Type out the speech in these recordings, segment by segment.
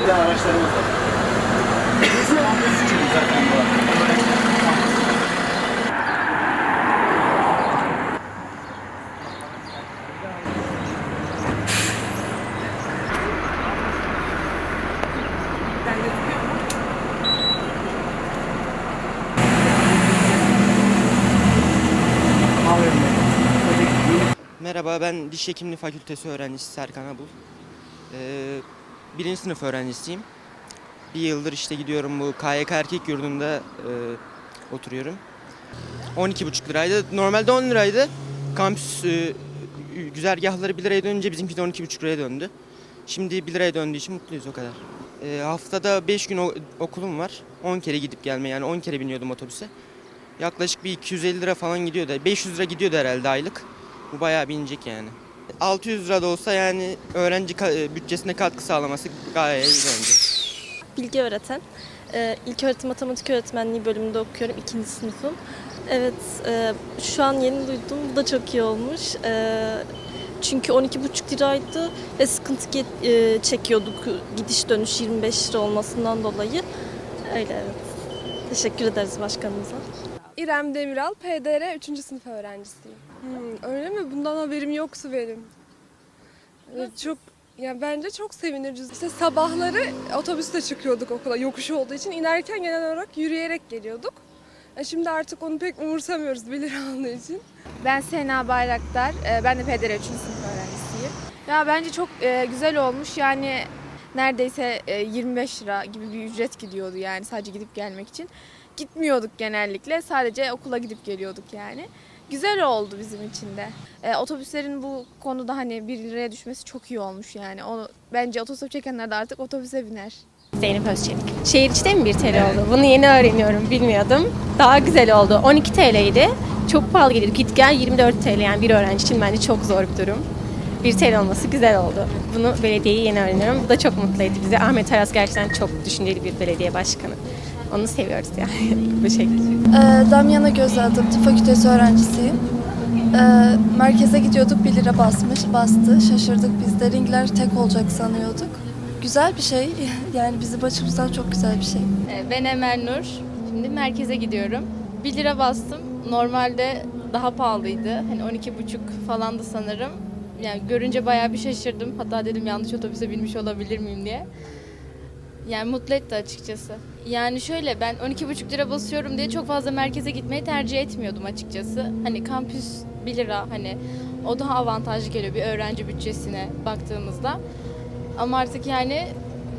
giden araçlarımız var. Merhaba ben Diş Hekimliği Fakültesi öğrencisi Serkan Abul. Ee, birinci sınıf öğrencisiyim. Bir yıldır işte gidiyorum bu KYK Erkek Yurdu'nda e, oturuyorum. 12,5 liraydı. Normalde 10 liraydı. Kampüs e, güzergahları 1 liraya dönünce bizimki de 12,5 liraya döndü. Şimdi 1 liraya döndüğü için mutluyuz o kadar. Ee, haftada 5 gün okulum var. 10 kere gidip gelme yani 10 kere biniyordum otobüse. Yaklaşık bir 250 lira falan gidiyordu. 500 lira gidiyordu herhalde aylık. Bu bayağı bir inecek yani. 600 lira da olsa yani öğrenci e, bütçesine katkı sağlaması gayet iyi bence. Bilgi öğreten. Ee, İlk öğretim matematik öğretmenliği bölümünde okuyorum. ikinci sınıfım. Evet, e, şu an yeni duydum. Bu da çok iyi olmuş. Ee, çünkü 12,5 liraydı ve sıkıntı e, çekiyorduk gidiş dönüş 25 lira olmasından dolayı. Öyle evet. Teşekkür ederiz başkanımıza. İrem Demiral, PDR 3. sınıf öğrencisiyim. Hmm, öyle mi? Bundan haberim yoktu benim. Evet, çok ya bence çok sevindirici. İşte sabahları otobüste çıkıyorduk okula yokuş olduğu için. inerken genel olarak yürüyerek geliyorduk. E şimdi artık onu pek umursamıyoruz 1 lira aldığı için. Ben Sena Bayraktar. Ee, Ben de PDR 3. sınıf öğrencisiyim. Ya bence çok e, güzel olmuş. Yani neredeyse e, 25 lira gibi bir ücret gidiyordu yani sadece gidip gelmek için. Gitmiyorduk genellikle. Sadece okula gidip geliyorduk yani. Güzel oldu bizim için de. E, otobüslerin bu konuda hani 1 liraya düşmesi çok iyi olmuş yani. Onu bence otostop çekenler de artık otobüse biner. Zeynep Özçelik. Şehir içi de mi 1 TL oldu? Bunu yeni öğreniyorum, bilmiyordum. Daha güzel oldu. 12 TL'ydi. Çok pahalı geliyor. Git gel 24 TL yani bir öğrenci için bence çok zor bir durum. 1 TL olması güzel oldu. Bunu belediyeyi yeni öğreniyorum. Bu da çok mutlu etti bizi. Ahmet Aras gerçekten çok düşünceli bir belediye başkanı. Onu seviyoruz yani bu şekilde. Ee, Damyana Gözü adım tıp fakültesi öğrencisiyim. Ee, merkeze gidiyorduk 1 lira basmış, bastı. Şaşırdık biz de ringler tek olacak sanıyorduk. Güzel bir şey. Yani bizim açımızdan çok güzel bir şey. Ee, Ben Emel Nur. Şimdi merkeze gidiyorum. 1 lira bastım. Normalde daha pahalıydı. Hani 12,5 falandı sanırım. Yani görünce bayağı bir şaşırdım. Hatta dedim yanlış otobüse binmiş olabilir miyim diye. Yani mutlu etti açıkçası. Yani şöyle ben 12,5 lira basıyorum diye çok fazla merkeze gitmeyi tercih etmiyordum açıkçası. Hani kampüs 1 lira hani o daha avantajlı geliyor bir öğrenci bütçesine baktığımızda. Ama artık yani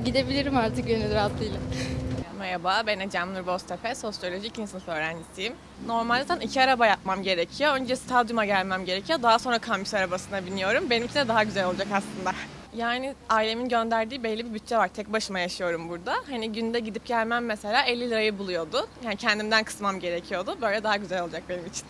gidebilirim artık gönül rahatlığıyla. Merhaba, ben Ecem Nur Boztepe, sosyoloji 2. sınıf öğrencisiyim. Normalde zaten iki araba yapmam gerekiyor. Önce stadyuma gelmem gerekiyor, daha sonra kampüs arabasına biniyorum. Benimki de daha güzel olacak aslında. Yani ailemin gönderdiği belli bir bütçe var. Tek başıma yaşıyorum burada. Hani günde gidip gelmem mesela 50 lirayı buluyordu. Yani kendimden kısmam gerekiyordu. Böyle daha güzel olacak benim için.